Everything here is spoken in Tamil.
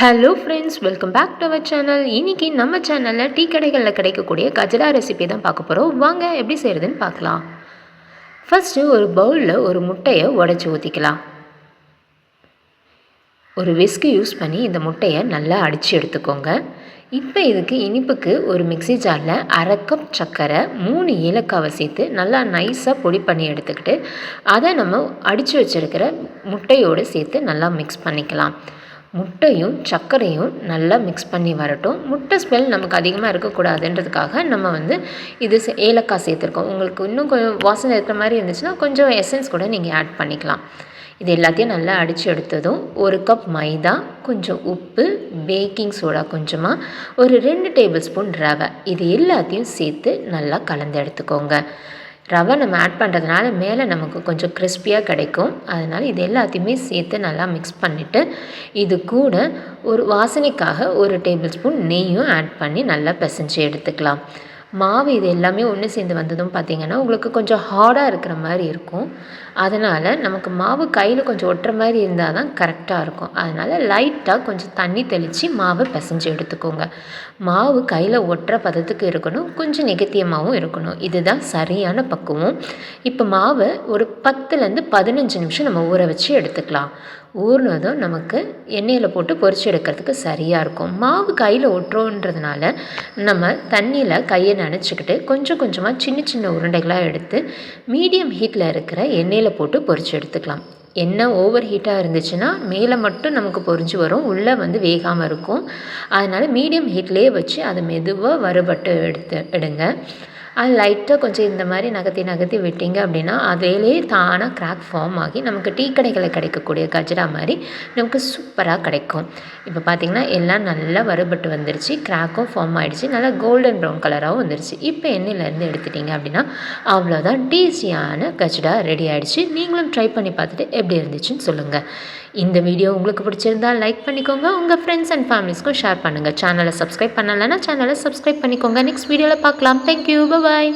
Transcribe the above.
Hello friends welcome back to our channel இன்றைக்கி நம்ம சேனலில் டீ கடைகளில் கிடைக்கக்கூடிய கஜடா ரெசிபி தான் பார்க்க போகிறோம் வாங்க எப்படி செய்கிறதுன்னு பார்க்கலாம். ஃபஸ்ட்டு ஒரு பவுலில் ஒரு முட்டையை உடச்சி ஊற்றிக்கலாம் ஒரு விஸ்கு யூஸ் பண்ணி இந்த முட்டையை நல்லா அடித்து எடுத்துக்கோங்க. இப்போ இதுக்கு இனிப்புக்கு ஒரு மிக்சி ஜாரில் அரை கப் சர்க்கரை மூணு ஏலக்காவை சேர்த்து நல்லா நைஸாக பொடி பண்ணி எடுத்துக்கிட்டு அதை நம்ம அடித்து வச்சுருக்கிற முட்டையோடு சேர்த்து நல்லா மிக்ஸ் பண்ணிக்கலாம். முட்டையும் சர்க்கரையும் நல்லா மிக்ஸ் பண்ணி வரட்டும். முட்டை ஸ்மெல் நமக்கு அதிகமாக இருக்கக்கூடாதுன்றதுக்காக நம்ம வந்து இது ஏலக்காய் சேர்த்துருக்கோம். உங்களுக்கு இன்னும் கொஞ்சம் வாசனை இருக்கிற மாதிரி இருந்துச்சுன்னா கொஞ்சம் எசன்ஸ் கூட நீங்கள் ஆட் பண்ணிக்கலாம். இது எல்லாத்தையும் நல்லா அடித்து எடுத்ததும் ஒரு கப் மைதா கொஞ்சம் உப்பு பேக்கிங் சோடா கொஞ்சமாக ஒரு ரெண்டு டேபிள் ஸ்பூன் ரவை. இது எல்லாத்தையும் சேர்த்து நல்லா கலந்து எடுத்துக்கோங்க. ரவை நம்ம ஆட் பண்ணுறதுனால மேலே நமக்கு கொஞ்சம் கிறிஸ்பியாக கிடைக்கும். அதனால் இது எல்லாத்தையுமே சேர்த்து நல்லா மிக்ஸ் பண்ணிவிட்டு இது கூட ஒரு வாசனைக்காக ஒரு டேபிள் ஸ்பூன் நெய்யும் ஆட் பண்ணி நல்லா பிசைஞ்சு எடுத்துக்கலாம். மாவு இது எல்லாமே ஒன்று சேர்ந்து வந்ததும் பார்த்திங்கன்னா உங்களுக்கு கொஞ்சம் ஹார்டாக இருக்கிற மாதிரி இருக்கும். அதனால் நமக்கு மாவு கையில் கொஞ்சம் ஒட்டுற மாதிரி இருந்தால் தான் கரெக்டாக இருக்கும். அதனால் லைட்டாக கொஞ்சம் தண்ணி தெளித்து மாவை பிசைஞ்சு எடுத்துக்கோங்க. மாவு கையில் ஒட்டுற பதத்துக்கு இருக்கணும். கொஞ்சம் நெகத்தியமாகவும் இருக்கணும். இதுதான் சரியான பக்குவம். இப்போ மாவை ஒரு பத்துலேருந்து பதினஞ்சு நிமிஷம் நம்ம ஊற வச்சு எடுத்துக்கலாம். ஊறினதும் நமக்கு எண்ணெயில் போட்டு பொரிச்சு எடுக்கிறதுக்கு சரியாக இருக்கும். மாவு கையில் ஒட்டுறோன்றதுனால நம்ம தண்ணியில் கையை நினச்சிக்கிட்டு கொஞ்சம் கொஞ்சமாக சின்ன சின்ன உருண்டைகளாக எடுத்து மீடியம் ஹீட்டில் இருக்கிற எண்ணெயில் போட்டு பொரிச்சு எடுத்துக்கலாம். எண்ணெய் ஓவர் ஹீட்டாக இருந்துச்சுன்னா மேலே மட்டும் நமக்கு பொரிஞ்சு வரும். உள்ளே வந்து வேகாமல் இருக்கும். அதனால் மீடியம் ஹீட்லேயே வச்சு அதை மெதுவாக வறுபட்டு எடுத்து எடுங்க. அது லைட்டாக கொஞ்சம் இந்த மாதிரி நகர்த்தி நகர்த்தி விட்டிங்க அப்படின்னா அதிலே தானாக கிராக் ஃபார்ம் ஆகி நமக்கு டீ கடைகளில் கிடைக்கக்கூடிய கஜரா மாதிரி நமக்கு சூப்பராக கிடைக்கும். இப்போ பார்த்திங்கன்னா எல்லாம் நல்லா வறுபட்டு வந்துருச்சு கிராக்கும் ஃபார்ம் ஆகிடுச்சு நல்லா கோல்டன் ப்ரௌன் கலராகவும் வந்துருச்சு. இப்போ எண்ணெயிலேருந்து எடுத்துட்டிங்க அப்படின்னா அவ்வளோதான் டேஸ்டியான கஜடா ரெடி ஆகிடுச்சு நீங்களும் ட்ரை பண்ணி பார்த்துட்டு எப்படி இருந்துச்சுன்னு சொல்லுங்கள் இந்த வீடியோ உங்களுக்கு பிடிச்சிருந்தால் லைக் பண்ணிக்கோங்க. உங்கள் ஃப்ரெண்ட்ஸ் அண்ட் ஃபேமிலிஸ்க்கும் ஷேர் பண்ணுங்கள் சேனலை சப்ஸ்கிரைப் பண்ணலைன்னா சேனலை சப்ஸ்கிரைப் பண்ணிக்கோங்க. நெக்ஸ்ட் வீடியோவில் பார்க்கலாம். Thank you bye